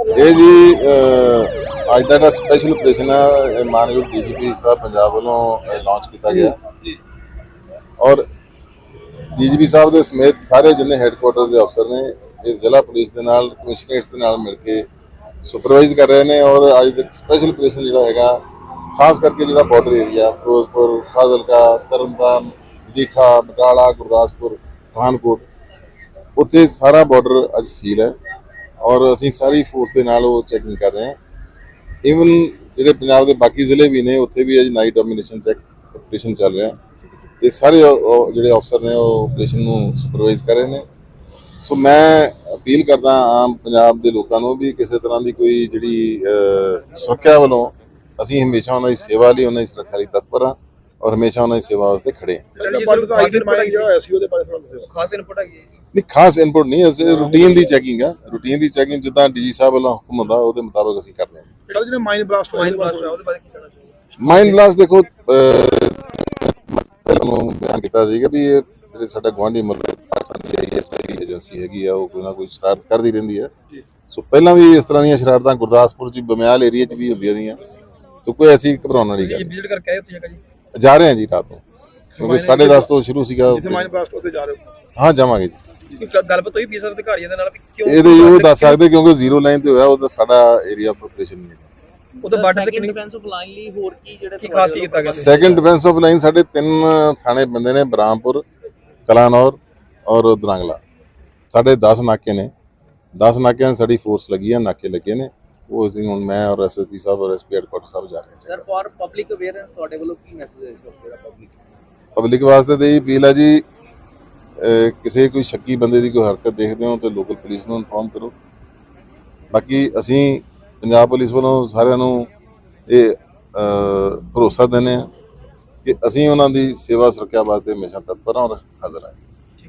ਇਹ ਜੀ ਅੱਜ ਦਾ ਜਿਹੜਾ ਸਪੈਸ਼ਲ ਆਪਰੇਸ਼ਨ ਹੈ ਮਾਨਯੋਗ ਡੀਜੀਪੀ ਸਾਹਿਬ ਪੰਜਾਬ ਵੱਲੋਂ ਲਾਂਚ ਕੀਤਾ ਗਿਆ। ਔਰ ਡੀਜੀਪੀ ਸਾਹਿਬ ਦੇ ਸਮੇਤ ਸਾਰੇ ਜਿੰਨੇ ਹੈੱਡਕੁਆਟਰ ਦੇ ਅਫਸਰ ਨੇ ਇਹ ਜ਼ਿਲ੍ਹਾ ਪੁਲਿਸ ਦੇ ਨਾਲ ਕਮਿਸ਼ਨਰੇਟਸ ਦੇ ਨਾਲ ਮਿਲ ਕੇ ਸੁਪਰਵਾਈਜ਼ ਕਰ ਰਹੇ ਨੇ ਔਰ ਅੱਜ ਦਾ ਸਪੈਸ਼ਲ ਆਪਰੇਸ਼ਨ ਜਿਹੜਾ ਹੈਗਾ ਖਾਸ ਕਰਕੇ ਜਿਹੜਾ ਬਾਰਡਰ ਏਰੀਆ ਫਿਰੋਜ਼ਪੁਰ ਫਾਜ਼ਿਲਕਾ ਤਰਨਤਾਰਨ ਜੀਠਾ ਬਟਾਲਾ ਗੁਰਦਾਸਪੁਰ ਪਠਾਨਕੋਟ ਉੱਥੇ ਸਾਰਾ ਬਾਰਡਰ ਅੱਜ ਸੀਲ ਹੈ। ਔਰ ਅਸੀਂ ਸਾਰੀ ਫੋਰਸ ਦੇ ਨਾਲ ਉਹ ਚੈਕਿੰਗ ਕਰ ਰਹੇ ਹਾਂ। ਇਵਨ ਜਿਹੜੇ ਪੰਜਾਬ ਦੇ ਬਾਕੀ ਜ਼ਿਲ੍ਹੇ ਵੀ ਨੇ ਉੱਥੇ ਵੀ ਅੱਜ ਨਾਈਟ ਡੋਮੀਨੇਸ਼ਨ ਚੈੱਕ ਆਪਰੇਸ਼ਨ ਚੱਲ ਰਿਹਾ। ਤੇ ਸਾਰੇ ਜਿਹੜੇ ਅਫਸਰ ਨੇ ਉਹ ਆਪਰੇਸ਼ਨ ਨੂੰ ਸੁਪਰਵਾਈਜ਼ ਕਰ ਰਹੇ ਨੇ। ਸੋ ਮੈਂ ਅਪੀਲ ਕਰਦਾ ਆਮ ਪੰਜਾਬ ਦੇ ਲੋਕਾਂ ਨੂੰ ਵੀ ਕਿਸੇ ਤਰ੍ਹਾਂ ਦੀ ਕੋਈ ਜਿਹੜੀ ਸੁਰੱਖਿਆ ਵੱਲੋਂ ਅਸੀਂ ਹਮੇਸ਼ਾ ਉਹਨਾਂ ਦੀ ਸੇਵਾ ਲਈ ਉਹਨਾਂ ਦੀ ਸੁਰੱਖਿਆ ਲਈ ਤਤਪਰ ਹਾਂ ਔਰ ਹਮੇਸ਼ਾ ਉਹਨਾਂ ਦੀ ਸੇਵਾ ਵਾਸਤੇ ਖੜੇ ਹਾਂ। ਖਾਸ ਇਨਪੁਟ ਹੈਗੀ ਹੈ ਨਹੀਂ ਖਾਸ ਇਨਪੁਟ ਨਹੀਂ ਅਸੀਂ ਰੂਟੀਨ ਦੀ ਚੈਕਿੰਗ ਆ। ਰੂਟੀਨ ਦੀ ਚੈਕਿੰਗ ਜਿੱਦਾਂ ਡੀਜੀ ਸਾਹਿਬ ਵੱਲੋਂ ਹੁਕਮ ਹੁੰਦਾ ਉਹਦੇ ਮੁਤਾਬਕ ਅਸੀਂ ਕਰਦੇ ਹਾਂ। ਸਰ ਜਿਹੜੇ ਮਾਈਨ ਬਲਾਸਟ ਮਾਈਨ ਬਲਾਸਟ ਉਹਦੇ ਬਾਰੇ ਕੀ ਕਹਿਣਾ ਚਾਹੋਗੇ? ਮਾਈਂਡ ਬਲਾਸਟ ਦੇਖੋ ਪਹਿਲਾਂ ਨੂੰ ਬਿਆਨ ਕੀਤਾ ਸੀਗਾ ਵੀ ਇਹ ਜਿਹੜੇ ਸਾਡਾ ਗਵਾਂਢੀ ਮੁਲਕ ਪਾਕਿਸਤਾਨ ਦੀ ਆਈਐਸਆਈ ਏਜੰਸੀ ਹੈਗੀ ਆ ਉਹ ਕੋਈ ਨਾ ਕੋਈ ਸ਼ਰਾਰਤ ਕਰਦੀ ਰਹਿੰਦੀ ਹੈ ਸੋ ਪਹਿਲਾਂ ਵੀ ਇਸ ਤਰ੍ਹਾਂ ਦੀਆਂ ਸ਼ਰਾਰਤਾਂ ਗੁਰਦਾਸਪੁਰ ਚ ਬਮਿਆਲ ਏਰੀਆ ਚ ਵੀ ਹੁੰਦੀਆਂ ਰਹੀਆਂ। ਸੋ ਕੋਈ ਐਸੀ ਘਬਰਾਉਣ ਵਾਲੀ ਗੱਲ ਵਿਜ਼ਿਟ ਕਰਕੇ ਆਏ ਉੱਥੇ ਜਗ੍ਹਾ ਜੀ। ਜਾ ਰਹੇ ਹਾਂ ਜੀ ਰਾਤ ਨੂੰ। ਕਿਉਂਕਿ 10:30 ਤੋਂ ਸ਼ੁਰੂ ਸੀਗਾ ਜਿੱਥੇ ਮਾਈਨ ਬਲਾਸਟ ਉੱਥੇ ਜਾ ਰਹੇ ਹੋ। ਹਾਂ ਜਾਵਾਂਗੇ ਜੀ। ਗੱਲਬਾਤ ਹੋਈ ਪੀਸਰ ਅਧਿਕਾਰੀਆਂ ਦੇ ਨਾਲ ਵੀ ਕਿਉਂ ਇਹਦੇ ਉਹ ਦੱਸ ਸਕਦੇ ਕਿਉਂਕਿ ਜ਼ੀਰੋ ਲਾਈਨ ਤੇ ਹੋਇਆ ਉਹ ਤਾਂ ਸਾਡਾ ਏਰੀਆ ਆਫ ਆਪਰੇਸ਼ਨ ਨਹੀਂ ਹੈ ਉਹਦੇ ਬਾਰਡਰ ਤੇ ਕਿੰਨੀ ਡਿਫੈਂਸ ਆਫ ਲਾਈਨ ਲਈ ਹੋਰ ਕੀ ਜਿਹੜੇ ਕੀ ਖਾਸ ਕੀਤਾ ਗਿਆ? ਸੀ? ਸੈਕੰਡ ਡਿਫੈਂਸ ਆਫ ਲਾਈਨ ਸਾਡੇ ਤਿੰਨ ਥਾਣੇ ਬੰਦੇ ਨੇ ਬਰਾਮਪੁਰ ਕਲਾਨੌਰ ਔਰ ਦਰਾਂਗਲਾ। ਸਾਡੇ 10 ਨਾਕੇ ਨੇ। 10 ਨਾਕਿਆਂ ਸਾਡੀ ਫੋਰਸ ਲੱਗੀ ਹੈ ਨਾਕੇ ਲੱਗੇ ਨੇ। ਉਹ ਅਸੀਂ ਹੁਣ ਮੈਂ ਔਰ ਐਸਐਸਪੀ ਸਾਹਿਬ ਔਰ ਐਸਪੀ ਹੈਡਕੁਆਟਰ ਸਾਹਿਬ ਜਾ ਰਹੇ ਹਾਂ। ਸਰ ਫॉर ਪਬਲਿਕ ਅਵੇਅਰੈਂਸ ਤੁਹਾਡੇ ਵੱਲੋਂ ਕੀ ਮੈਸੇਜ ਹੈ ਇਸ ਵਕਤ ਜਿਹੜਾ ਪਬਲਿਕ ਪਬਲਿਕ ਵਾਸਤੇ ਤੇ ਇਹ ਅਪੀਲ ਹੈ ਜੀ ਕਿਸੇ ਕੋਈ ਸ਼ੱਕੀ ਬੰਦੇ ਦੀ ਕੋਈ ਹਰਕਤ ਦੇਖਦੇ ਹੋ ਤਾਂ ਲੋਕਲ ਪੁਲਿਸ ਨੂੰ ਇਨਫੋਰਮ ਕਰੋ। ਬਾਕੀ ਅਸੀਂ ਪੰਜਾਬ ਪੁਲਿਸ ਵੱਲੋਂ ਸਾਰਿਆਂ ਨੂੰ ਇਹ ਭਰੋਸਾ ਦਿੰਦੇ ਹਾਂ ਕਿ ਅਸੀਂ ਉਹਨਾਂ ਦੀ ਸੇਵਾ ਸੁਰੱਖਿਆ ਵਾਸਤੇ ਹਮੇਸ਼ਾ ਤਤਪਰ ਹਾਂ ਔਰ ਹਾਜ਼ਰ ਹਾਂ।